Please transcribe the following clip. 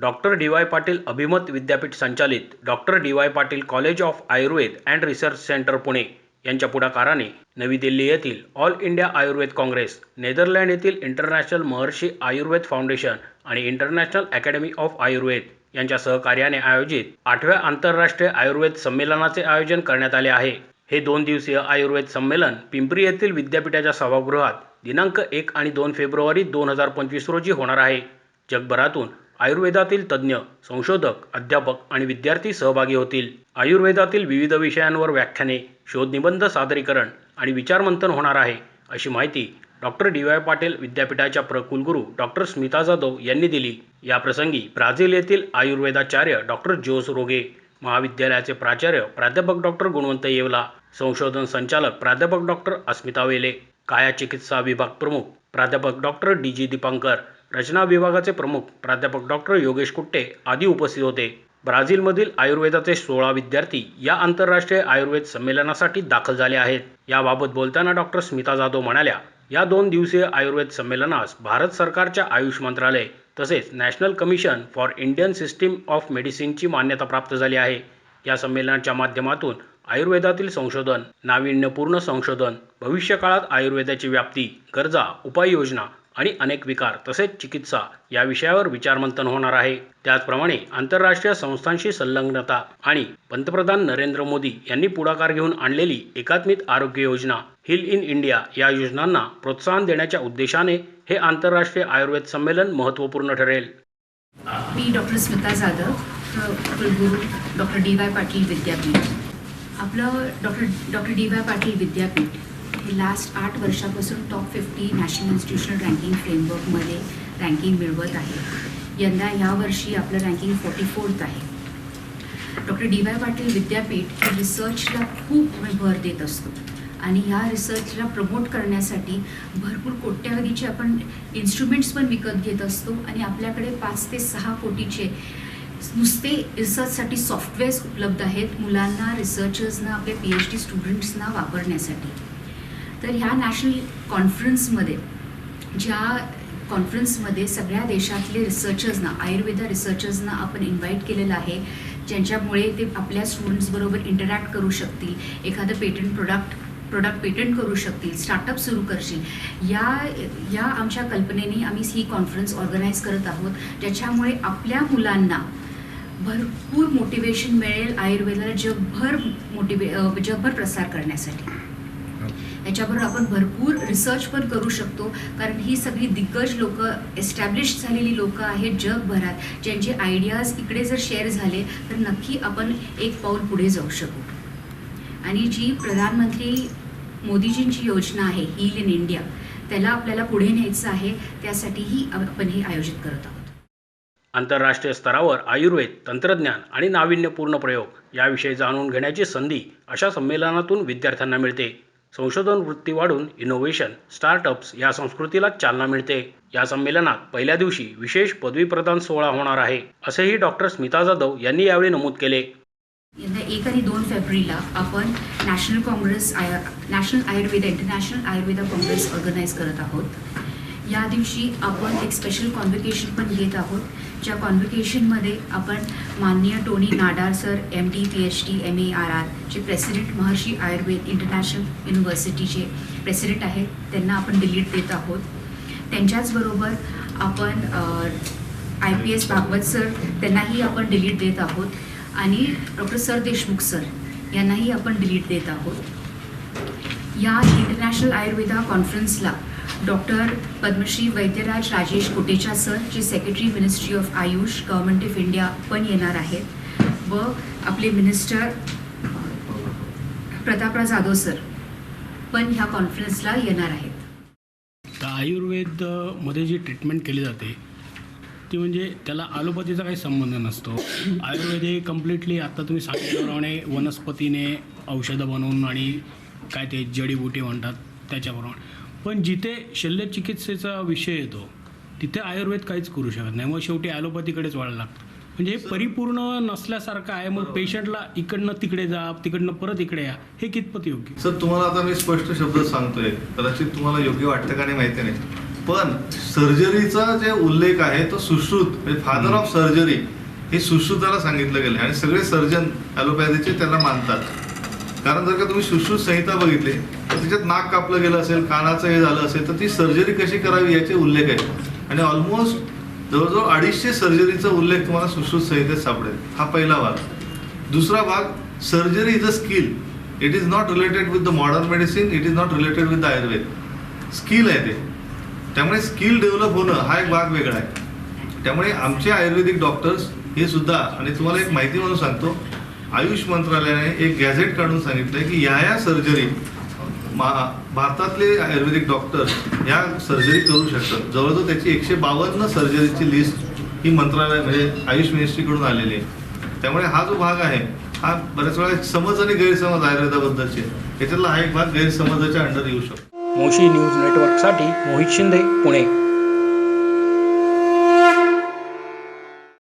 Doctor D Y Patil अभिमत विद्यापीठ संचालित doctor D Y Patil college of Ayurved and research centre Pune यांच्या पुढाकाराने नवी दिल्ली येथील all India Ayurved Congress Netherland येथील इंटरनॅशनल महर्षी आयुर्वेद फाउंडेशन आणि इंटरनॅशनल अकॅडमी ऑफ आयुर्वेद यांच्या सहकार्याने आयोजित आठव्या आंतरराष्ट्रीय आयुर्वेद संमेलनाचे आयोजन करण्यात आले आहे. हे दोन दिवसीय आयुर्वेद संमेलन पिंपरी येथील विद्यापीठाच्या सभागृहात दिनांक एक आणि दोन फेब्रुवारी दोन हजार पंचवीस रोजी होणार आहे. जगभरातून आयुर्वेदातील तज्ज्ञ संशोधक अध्यापक आणि विद्यार्थी सहभागी होतील. आयुर्वेदातील विविध विषयांवर व्याख्याने शोधनिबंध सादरीकरण आणि विचारमंथन होणार आहे अशी माहिती डॉक्टर डी वाय पाटील विद्यापीठाच्या प्रकुलगुरू डॉक्टर स्मिता जाधव यांनी दिली. याप्रसंगी ब्राझील येथील आयुर्वेदाचार्य डॉक्टर जोस रोगे महाविद्यालयाचे प्राचार्य प्राध्यापक डॉक्टर गुणवंत येवला संशोधन संचालक प्राध्यापक डॉक्टर अस्मिता वेले काया चिकित्सा विभाग प्रमुख प्राध्यापक डॉक्टर डी जी दीपांकर रचना विभागाचे प्रमुख प्राध्यापक डॉक्टर योगेश कुट्टे आदी उपस्थित होते. ब्राझीलमधील आयुर्वेदाचे सोळा विद्यार्थी या आंतरराष्ट्रीय आयुर्वेद संमेलनासाठी दाखल झाले आहेत. याबाबत बोलताना डॉक्टर स्मिता जाधव म्हणाल्या या दोन दिवसीय आयुर्वेद संमेलनास भारत सरकारच्या आयुष मंत्रालय तसेच national commission for Indian system of मेडिसिनची मान्यता प्राप्त झाली आहे. या संमेलनाच्या माध्यमातून आयुर्वेदातील संशोधन नाविन्यपूर्ण संशोधन भविष्यकाळात आयुर्वेदाची व्याप्ती गरजा उपाययोजना आणि अनेक विकार तसेच चिकित्सा या विषयावर विचारमंथन होणार आहे. त्याचप्रमाणे आंतरराष्ट्रीय संस्थांशी संलग्नता आणि पंतप्रधान नरेंद्र मोदी यांनी पुढाकार घेऊन आणलेली एकात्मिक Arogya Yojana hill in India या योजनांना प्रोत्साहन देण्याच्या उद्देशाने हे आंतरराष्ट्रीय आयुर्वेद संमेलन महत्त्वपूर्ण ठरेल. मी डॉक्टर स्मिता जाधव कुलगुरू डॉक्टर डी वाय पाटील विद्यापीठ. आपलं doctor doctor D Y Patil विद्यापीठ लास्ट आठ वर्षापासून top fifty national institutional ranking फ्रेमवर्कमध्ये रँकिंग मिळवत आहे. यंदा यावर्षी आपलं रँकिंग फोर्टी फोर्थ आहे. डॉक्टर डी वाय पाटील विद्यापीठ हे रिसर्चला खूप म्हणजे भर देत असतो. आणि ह्या रिसर्चला प्रमोट करण्यासाठी भरपूर कोट्यावधीचे आपण इन्स्ट्रुमेंट्स पण विकत घेत असतो. आणि आपल्याकडे पाच ते सहा कोटीचे नुसते रिसर्चसाठी सॉफ्टवेअर्स उपलब्ध आहेत मुलांना रिसर्चर्सना आपल्या पी एच डी स्टुडंट्सना वापरण्यासाठी. तर ह्या नॅशनल कॉन्फरन्समध्ये ज्या कॉन्फरन्समध्ये सगळ्या देशातले रिसर्चर्सना आयुर्वेदा रिसर्चर्सना आपण इन्व्हाइट केलेलं आहे ज्यांच्यामुळे ते आपल्या स्टुडंट्सबरोबर इंटरॅक्ट करू शकतील एखादं पेटंट प्रोडक्ट प्रोडक्ट पेटंट करू शकतील स्टार्टअप सुरू करशील. या या आमच्या कल्पनेने आम्ही ही कॉन्फरन्स ऑर्गनाईज करत आहोत. ज्याच्यामुळे आपल्या मुलांना भरपूर मोटिवेशन मिळेल आयुर्वेदाला जगभर मोटिवे जगभर प्रसार करण्यासाठी. याच्याबरोबर आपण भरपूर रिसर्च पण करू शकतो. कारण ही सगळी दिग्गज लोक एस्टॅब्लिश झालेली लोक आहेत जगभरात. ज्यांचे आयडियाज इकडे जर शेअर झाले तर नक्की आपण एक पाऊल पुढे जाऊ शकू. आणि जी प्रधानमंत्री मोदीजींची योजना आहे हील इन इंडिया त्याला आपल्याला पुढे न्यायचं आहे त्यासाठीही आपण हे आयोजित करत आहोत. आंतरराष्ट्रीय स्तरावर आयुर्वेद तंत्रज्ञान आणि नाविन्यपूर्ण प्रयोग याविषयी जाणून घेण्याची संधी अशा संमेलनातून विद्यार्थ्यांना मिळते. संशोधन वृत्ती वाढून इनोव्हेशन स्टार्टअप्स या संस्कृतीला चालना मिळते. या संमेलनात पहिल्या दिवशी विशेष पदवी प्रदान सोहळा होणार आहे असेही डॉक्टर स्मिता जाधव यांनी यावेळी नमूद केले. यंदा एक आणि दोन फेब्रुवारीला आपण national Congress I national Ayurveda international Ayurveda Congress organise करत आहोत. या दिवशी आपण एक स्पेशल कॉन्व्हिकेशन पण घेत आहोत. ज्या कॉन्व्हिकेशनमध्ये आपण माननीय Tony Nader sir M D P H D M A R R J president Maharshi Ayurved international युनिव्हर्सिटीचे president आहेत. त्यांना आपण डिलीट देत आहोत. त्यांच्याचबरोबर आपण I P S Bhagwat sir त्यांनाही आपण डिलीट देत आहोत. आणि डॉक्टर सर देशमुख सर यांनाही आपण डिलीट देत आहोत. या इंटरनॅशनल आयुर्वेदा कॉन्फरन्सला डॉक्टर पद्मश्री वैद्यराज राजेश कोटेचा सर जे secretary ministry of Ayush government of India पण येणार आहेत. व आपले मिनिस्टर प्रतापराव जाधव सर पण ह्या कॉन्फरन्सला येणार आहेत. तर आयुर्वेदमध्ये जी ट्रीटमेंट केली जाते ती म्हणजे त्याला ॲलोपॅथीचा काही संबंध नसतो. आयुर्वेद हे कम्प्लिटली आत्ता तुम्ही सांगितल्याप्रमाणे वनस्पतीने औषधं बनवून आणि काय ते जडीबुटी म्हणतात त्याच्याप्रमाणे. पण जिथे शल्यचिकित्सेचा विषय येतो तिथे आयुर्वेद काहीच करू शकत नाही. मग शेवटी ॲलोपॅथीकडेच वळायला लागतं. म्हणजे हे परिपूर्ण नसल्यासारखं आहे मग पेशंटला इकडनं तिकडे जा तिकडनं परत इकडे या हे कितपत योग्य? सर तुम्हाला आता मी स्पष्ट शब्द सांगतोय. कदाचित तुम्हाला योग्य वाटतं का नाही माहिती नाही. पण सर्जरीचा जे उल्लेख आहे तो सुश्रुत म्हणजे फादर ऑफ सर्जरी हे सुश्रुताला सांगितलं गेलं आणि सगळे सर्जन ॲलोपॅथीचे त्याला मानतात. कारण जर का तुम्ही सुश्रुत संहिता बघितली तर त्याच्यात नाक कापलं गेलं असेल कानाचं हे झालं असेल तर ती सर्जरी कशी करावी याचे उल्लेख आहे आणि ऑलमोस्ट जवळजवळ अडीचशे सर्जरीचा उल्लेख तुम्हाला सुश्रुत संहितेत सापडेल. हा पहिला भाग. दुसरा भाग surgery is a skill. It is not related with the modern medicine it is not related with the Ayurved skill आहे ते. त्यामुळे स्किल डेव्हलप होणं हा एक भाग वेगळा आहे. त्यामुळे आमचे आयुर्वेदिक डॉक्टर्स हे सुद्धा आणि तुम्हाला एक माहिती म्हणून सांगतो आयुष मंत्रालयाने एक गॅझेट काढून सांगितलंय की या या सर्जरी भारतातले आयुर्वेदिक डॉक्टर या सर्जरी करू शकतात. जवळजवळ त्याची एकशे बावन्न सर्जरीची लिस्ट ही मंत्रालय म्हणजे आयुष मिनिस्ट्रीकडून आलेली आहे. त्यामुळे हा जो भाग आहे हा बऱ्याच वेळा समज आणि गैरसमज आयुर्वेदाबद्दलचे याच्यातला हा एक भाग गैरसमजाच्या अंडर येऊ शकतो. मोशी न्यूज नेटवर्कसाठी मोहित शिंदे पुणे.